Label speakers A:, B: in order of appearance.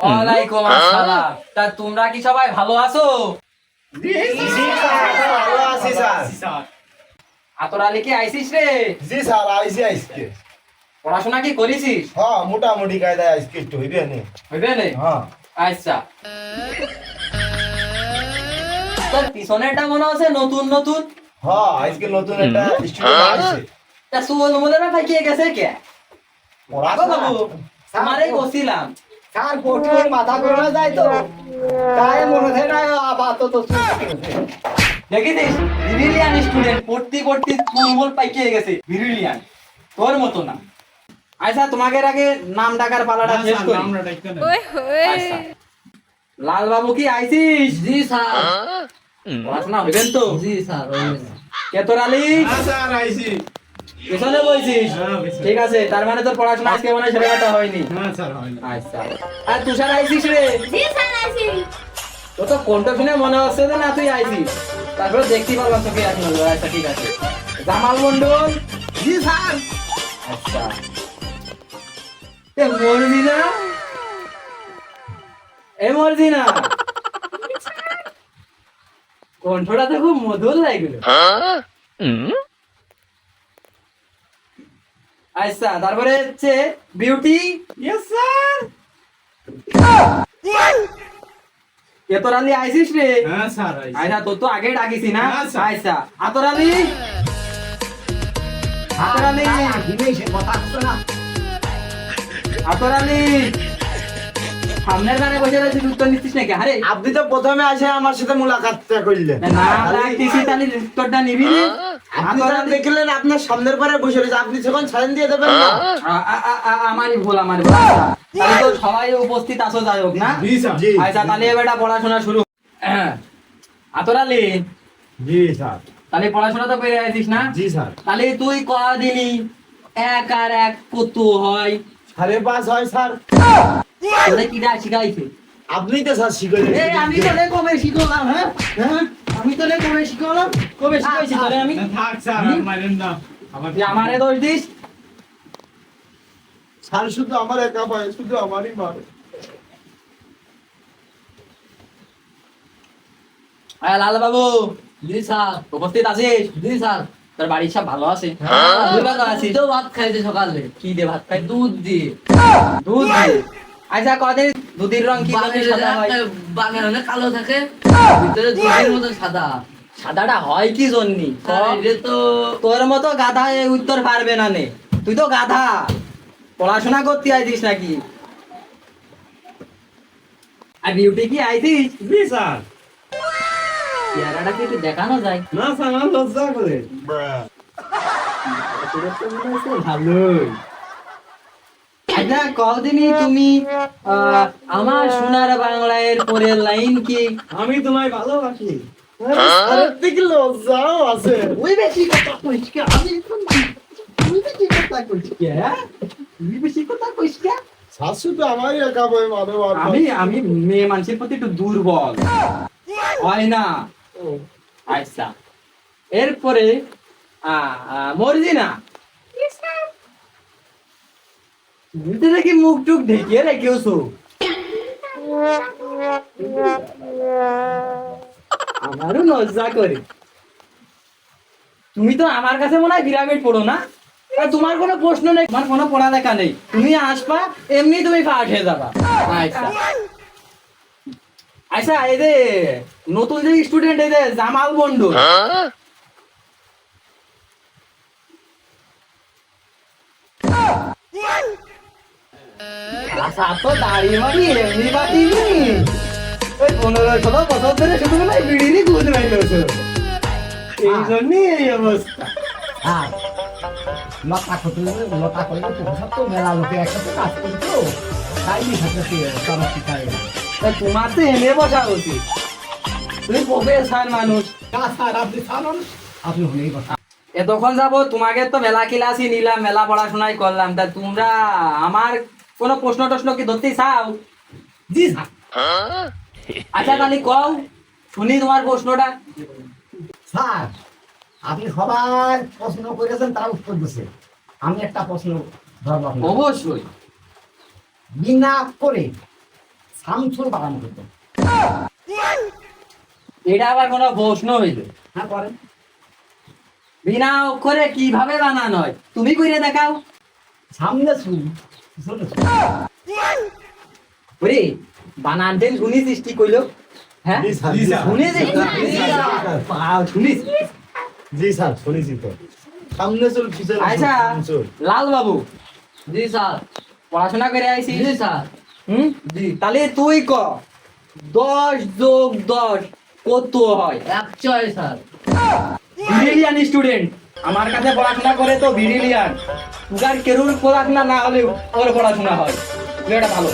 A: ওয়ালাইকুম আসসালাম তা তোমরা কি সবাই ভালো আছো?
B: জি স্যার ভালো আছি স্যার।
A: আতর আলী কি আইসিস রে?
B: জি স্যার আইসি আজকে
A: পড়াশোনা কি করেছিস
B: হ্যাঁ মোটামুটি কায়দায় আজকে একটু হইবে নে।
A: হইবে নে?
B: হ্যাঁ।
A: আচ্ছা। তোর পিছনেটা মনে হচ্ছে নতুন নতুন?
B: হ্যাঁ আজকে নতুন একটা স্টুডেন্ট আসছে।
A: তা সুবল মোদের কে গেছে কে? আগো বাবু
B: স্যার,
A: গছিলাম
C: মাথা ঘোরা যায় তো। তাই মনে হয় না আপাতত
A: দেখিস ভিরিলিয়ান স্টুডেন্ট পড়তে পড়তে তুলমুল পাইকে গেছে ভিরিলিয়ান তোর মতো না। আচ্ছা তোমাকে আগে নাম ডাকার পালাটা শেষ করি। আচ্ছা। লাল বাবু কি আইছিস?
D: জি স্যার।
A: পড়াশোনা হইবেন তো?
D: জি স্যার
A: কেতর আলী
E: স্যার আইসি
A: পেছনে বলছিস
E: হ্যাঁ,
A: ঠিক আছে তার মানে তোর পড়াশোনা আজকে মনে হয় হয়নি।
E: হ্যাঁ স্যার হয় না
A: আচ্ছা। আর তুষার আইছিস রে? তো তো কোনটা শুনে মনে হচ্ছে যে না তুই আইছিস তারপরে দেখতে পারলাম তোকে এক নজর আচ্ছা ঠিক আছে। জামাল মন্ডল
C: জি স্যার।
A: আচ্ছা। এ মরবি না? এ মরবি না? কণ্ঠটা তো খুব মধুর লাগল। আচ্ছা তারপরে হচ্ছে বিউটি
E: ইয়েস স্যার
A: এতরালি আইসিস রে?
E: হ্যাঁ স্যার
A: আচ্ছা তোর তো আগে ডাকিছি না?
E: আইসা।
A: আচ্ছা আতরালি আতরালি আতরালি সামনের গানে বসে রয়েছিস উত্তর নিচ্ছিস নাকি? আরে
B: আপনি তো প্রথমে আসে আমার সাথে মুলাকাতটা করলেন
A: না ডাকতেছি তাহলে উত্তরটা নিবি
B: আপনি দেখলেন আপনার সামনের পারে বসে রয়েছে। আপনি যখন সাইন দিয়ে দেবেন না।
A: আমারই ভুল আমারই ভুল। আচ্ছা, তাহলে তো সবাই উপস্থিত আছো যাই হোক না? আচ্ছা তাহলে এবারটা পড়াশোনা শুরু। আতরালি।
B: জি স্যার।
A: তাহলে পড়াশোনা তো করে আছিস না?
B: জি স্যার।
A: তাহলে তুই কদিনই এক আর এক কত হয়?
B: সাড়ে পাঁচ হয় স্যার।
A: তোরে কি দা শিখাইছে?
B: আপনি তো স্যার
A: এই আমি তোরে কবে শিখলাম হ্যাঁ? হ্যাঁ? আমি তোরে কবে শিখলাম? কবে শিখাইছি তোরে আমি?
E: থাক স্যার মারেন না। আমার
A: দোষ দিস?
B: স্যার শুধু আমার একা পায় শুধু আমারই মারে।
A: আয় লাল বাবু
D: জি স্যার
A: উপস্থিত আছিস?
D: জি স্যার
A: তোর বাড়ির সব ভালো আছে?
D: হ্যাঁ।
A: ভালো আছিস?
D: তো ভাত খাইছে সকালে।
A: কি দিয়ে ভাত খাই?
D: দুধ দিয়ে
A: দুধ দে। আচ্ছা কদিন দুধের রং কি সাদা হয়?
D: বানের অনেক কালো থাকে ভিতরে দুধের মতো সাদা।
A: সাদাটা হয় কি জন্যি?
D: তো
A: তোর মতো গাধা এই উত্তর পারবে না নে। তুই তো গাধা। পড়াশোনা করতে আইছিস নাকি? আর বিউটি কি আইছিস?
E: জি স্যার।
A: চেহারাটা কি একটু দেখানো যায়?
E: না স্যার লজ্জা করে।
A: ভালোই। আচ্ছা কদিনই তুমি আমার সোনার পরের লাইন কি?
E: আমি তোমায় ভালোবাসি।
B: স্যারের থেকে লজ্জাও আছে।
A: ওই বেশি কথা কইস আমি এখন তুই বেশি কথা কইস হ্যাঁ? তুই বেশি কথা কইস কে?
B: স্যার আমারই একা পায় মারে মারে
A: আমি আমি মেয়ে মানুষের প্রতি একটু দুর্বল। হয় না? আচ্ছা। এরপরে মরজি না তুমি তো দেখি মুখ টুক আমারও করে। তুমি তো আমার কাছে মনে হয় পিরামিড পড়ো না? তোমার কোনো প্রশ্ন নেই, তোমার কোনো পড়ালেখা নেই। তুমি আসবা, এমনি তুমি পাঠ হয়ে যাবা। আচ্ছা। আচ্ছা এই যে নতুন যে স্টুডেন্ট এই যে জামাল বন্ডু আচ্ছা তো দাড়ি মারি এমনি তুমি প্রফেসর মানুষ
C: না স্যার আপনি মানুষ, আপনি হলেই কথা
A: এতক্ষণ যাব তোমাকে তো মেলা ক্লাসই নিলাম মেলা পড়াশোনাই করলাম। তা তোমরা আমার কোনো প্রশ্ন টশ্ন কি ধরতেই চাও?
C: জি
A: আচ্ছা তাহলে কও শুনি তোমার প্রশ্নটা।
C: স্যার আপনি সবার প্রশ্ন করেছেন তার উত্তর দিচ্ছে আমি একটা প্রশ্ন ধরবো।
A: অবশ্যই।
C: বিনা করে সামসুল বানানো হতো
A: এটা আবার কোনো প্রশ্ন হইল?
C: হ্যাঁ করেন
A: বিনা অক্ষরে কীভাবে বানানো হয়? তুমি কইরে দেখাও।
C: সামনে শুন।
A: ওরে বানান দেন কি কইলো? হ্যাঁ?
B: জি স্যার, জি স্যার।
A: শুনিস
B: জি স্যার।
A: শুনিস?
B: জি স্যার শুনেছি তো। সামনে চুল পিছনে
A: আচ্ছা লাল বাবু
D: জি স্যার
A: পড়াশোনা করে আইছি।
D: জি স্যার।
A: হুম? জি। তাহলে তুই ক? দশ যোগ দশ কত হয়?
D: একশয় স্যার।
A: ব্রিলিয়ান স্টুডেন্ট আমার কাছে পড়াশোনা করে তো বিড়িলিয়ান তুগার কেরুর পড়াশোনা না হলেও ওর পড়াশোনা হয়। এটা ভালো।